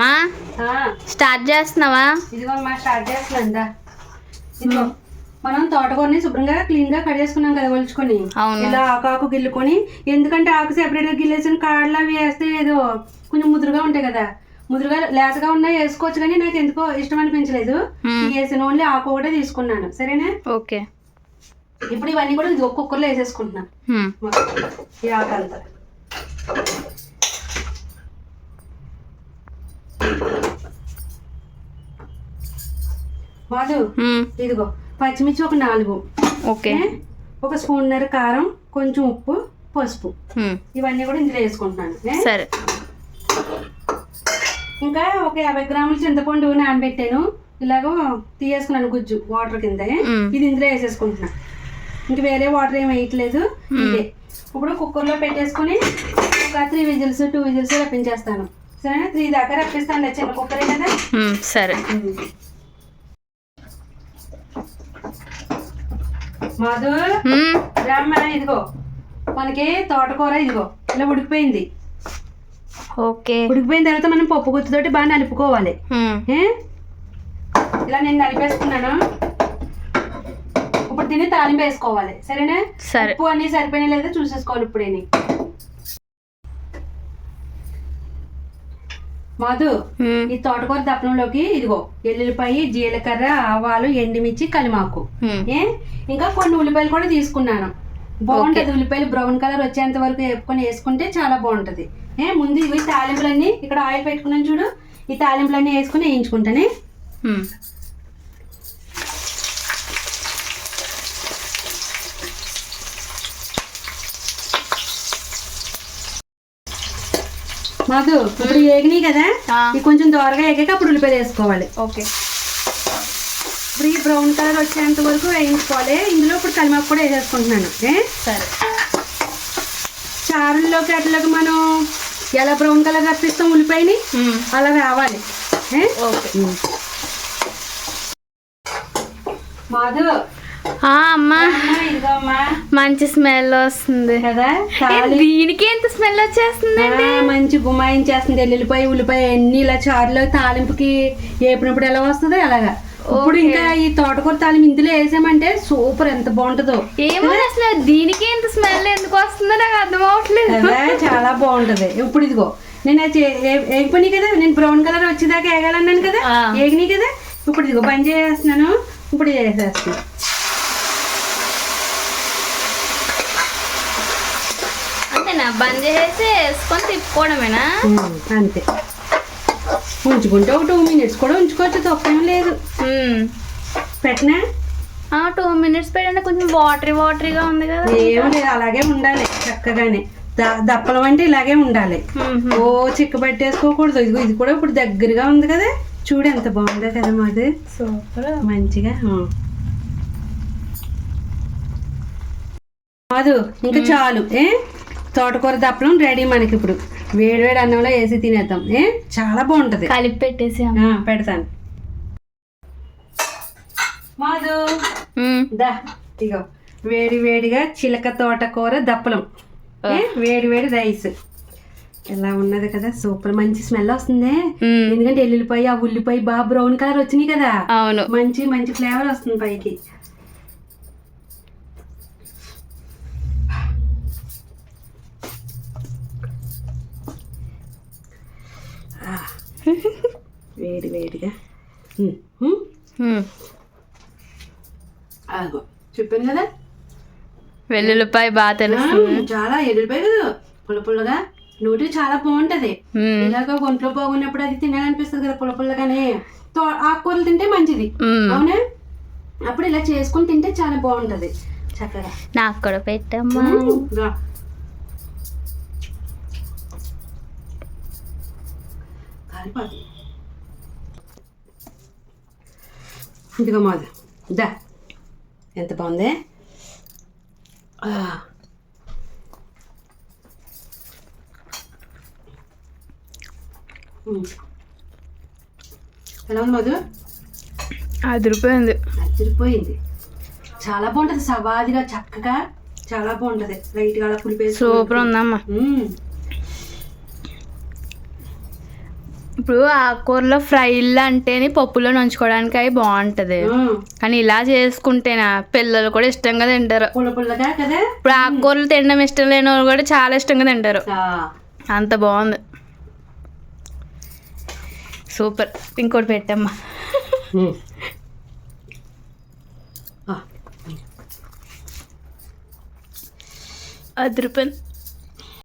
మా? స్టార్ట్ చేస్తున్నావా? ఇదిగో మా స్టార్ట్ ఇదిగో మనం తోటకూరని శుభ్రంగా క్లీన్గా కట్ చేసుకున్నాం కదా ఒలుచుకొని. ఇలా ఆకు ఆకు గిల్లుకొని ఎందుకంటే ఆకు సెపరేట్గా గిల్లేసిన కాడలు అవి వేస్తే ఏదో కొంచెం ముదురుగా ఉంటాయి కదా. ముదురుగా లేతగా ఉన్నాయి వేసుకోవచ్చు కానీ నాకు ఎందుకో ఇష్టం అనిపించలేదు. వేసిన ఓన్లీ ఆకు ఒకటే తీసుకున్నాను. సరేనా? ఓకే. ఇప్పుడు ఇవన్నీ కూడా ఇదిగో కుక్కర్లో వేసేసుకుంటున్నాను. ఈ ఆకు హ్మ్. ఇదిగో పచ్చిమిర్చి ఒక నాలుగు. ఓకే? ఒక స్పూన్నర కారం కొంచెం ఉప్పు పసుపు. ఇవన్నీ కూడా ఇందులో వేసుకుంటున్నాను? సరే. ఇంకా ఒక యాభై గ్రాముల చింతపండు నానబెట్టాను. ఇలాగో తీయేసుకున్నాను గుజ్జు వాటర్ కింద. ఇది ఇందులో వేసేసుకుంటున్నా. ఇంక వేరే వాటర్ ఏం వేయట్లేదు. ఇదే. ఇప్పుడు కుక్కర్లో పెట్టేసుకుని ఒక త్రీ విజిల్స్ టూ విజిల్స్ రప్పించేస్తాను. సరేనా త్రీ దాకా రప్పిస్తాను చిన్న కుక్కరే కదా. సరే. మాధు హ్మ్. రామ్మ ఇదిగో. మనకి తోటకూర ఇదిగో. ఇలా ఉడికిపోయింది. ఓకే. ఉడికిపోయిన తర్వాత మనం పప్పు గుత్తుతోటి బాగా నలుపుకోవాలి? ఇలా నేను నలిపేసుకున్నాను ఇప్పుడు దీన్ని తాలింపు వేసుకోవాలి. సరేనా? సరే. ఉప్పు అన్ని సరిపోయినా లేదా చూసేసుకోవాలి ఇప్పుడేని. మాధు. ఈ తోటకూర దప్పనంలోకి ఇదిగో ఎల్లుల్లిపాయ జీలకర్ర ఆవాలు ఎండుమిర్చి కలిమాకు. ఏ? ఇంకా కొన్ని ఉల్లిపాయలు కూడా తీసుకున్నాను. బాగుంటది ఉల్లిపాయలు. బ్రౌన్ కలర్ వచ్చేంత వరకు వేపుకొని వేసుకుంటే చాలా బాగుంటది. ఏ ముందు ఇవి తాలింపులన్నీ ఇక్కడ ఆయిల్ పెట్టుకున్నాను చూడు. ఈ తాలింపులన్నీ వేసుకుని వేయించుకుంటానే. మాధు ఇప్పుడు ఏగినాయి కదా. ఇవి కొంచెం దోరగా ఎగాక అప్పుడు ఉల్లిపాయలు వేసుకోవాలి. ఓకే. ఇప్పుడు ఈ బ్రౌన్ కలర్ వచ్చేంత వరకు వేయించుకోవాలి. ఇందులో ఇప్పుడు కలిమాకు కూడా వేసేసుకుంటున్నాను. ఏ? సరే. చారుల్లోకి అట్లకి మనం ఎలా బ్రౌన్ కలర్ రప్పిస్తాం ఉల్లిపాయని. అలా రావాలి? ఓకే. మాధు ఆ, అమ్మా. మంచి స్మెల్ వస్తుంది. కదా దీనికి ఎంత స్మెల్ వచ్చేస్తుంది మంచి గుమాయించేస్తుంది ఎల్లుల్లిపాయ ఉల్లిపాయ అన్ని ఇలా చారులో తాలింపుకి వేపినప్పుడు ఎలా వస్తుందో అలాగా. ఇప్పుడు ఇంకా ఈ తోటకూర తాలింపు ఇందులో వేసామంటే సూపర్ ఎంత బాగుంటుందో. ఏమో అసలు దీనికి ఎంత స్మెల్ ఎందుకు వస్తుందో నాకు అర్థం అవ్వట్లేదు కదా చాలా బాగుంటది. ఇప్పుడు ఇదిగో నేను అది ఏ- ఏ- వేగిపోయినాయి కదా? నేను బ్రౌన్ కలర్ వచ్చేదాకా వేగాలన్నాను కదా? ఆ. వేగినాయి కదా? ఇప్పుడు ఇదిగో బంద్ చేసేస్తున్నాను. ఇప్పుడు ఇది అంతేనా బంద్ చేసేసి వేసుకొని తిప్పుకోవడమేనా? అంతే. ఉంచుకుంటే ఒక టూ మినిట్స్ కూడా ఉంచుకోవచ్చు తప్పేం లేదు. పెట్టినా? టూ మినిట్స్ పెట్టండి కొంచెం వాటరీ వాటరీగా ఉంది కదా ఏం లేదు అలాగే ఉండాలి చక్కగానే. దప్పలం అంటే ఇలాగే ఉండాలి. ఓ చిక్క పట్టేసుకోకూడదు ఇదిగో ఇది కూడా ఇప్పుడు దగ్గరగా ఉంది కదా. చూడు ఎంత బాగుందో కదా మాది. సూపర్. మంచిగా. కాదు ఇంకా చాలు ఏ? తోటకూర దప్పలం రెడీ మనకి ఇప్పుడు వేడి వేడి అన్నంలో వేసి తినేద్దాం. ఏ? చాలా బాగుంటది. కలిపి పెట్టేసి పెడతాను. మాధు దా ఇగో. వేడి వేడిగా చిలక తోటకూర దప్పలం ఏ, వేడి వేడి రైస్. ఎలా ఉన్నది కదా సూపర్. మంచి స్మెల్ వస్తుంది. ఎందుకంటే ఎల్లుల్లిపాయ ఆ ఉల్లిపాయ బాగా బ్రౌన్ కలర్ వచ్చినాయి కదా. అవును. మంచి మంచి ఫ్లేవర్ వస్తుంది పైకి ఆ, వేడి వేడిగా. ఆగో చెప్పాను కదా? వెల్లుల్లిపాయ బాగా ఆ, తెలుస్తుంది చాలా ఎల్లుల్లిపాయ కదా? పుల్ల పుల్లగా. నోటి చాలా బాగుంటది. ఇలాగ ఒంట్లో బాగున్నప్పుడు అది తినాలనిపిస్తుంది కదా పుల్ల పుల్లగానే. తో- ఆకుకూరలు తింటే మంచిది. అవునా? అప్పుడు ఇలా చేసుకుని తింటే చాలా బాగుంటది. చక్కగా. నాకు కూడా పెట్టమ్మా. కాలిపోతుంది. ఇదిగో మాది దా ఎంత బాగుంది. ఎలా ఉంది మధు అదిరిపోయింది అదిరిపోయింది చాలా బాగుంటది. సవాదిగా చక్కగా చాలా బాగుంటది. లైట్గా అలా పులిపేసి సూపర్ ఉందమ్మా. ఇప్పుడు ఆకుకూరలో ఫ్రైలు అంటేనే పప్పులో నంచుకోవడానికి అవి బాగుంటది. కానీ ఇలా చేసుకుంటేనా పిల్లలు కూడా ఇష్టంగా తింటారు. ఇప్పుడు ఆకుకూరలు తినడం ఇష్టం లేని వాళ్ళు కూడా చాలా ఇష్టంగా తింటారు. అంత బాగుంది. సూపర్. ఇంకోటి పెట్టమ్మా. ఉమ్. ఆ, అది రూపాయలు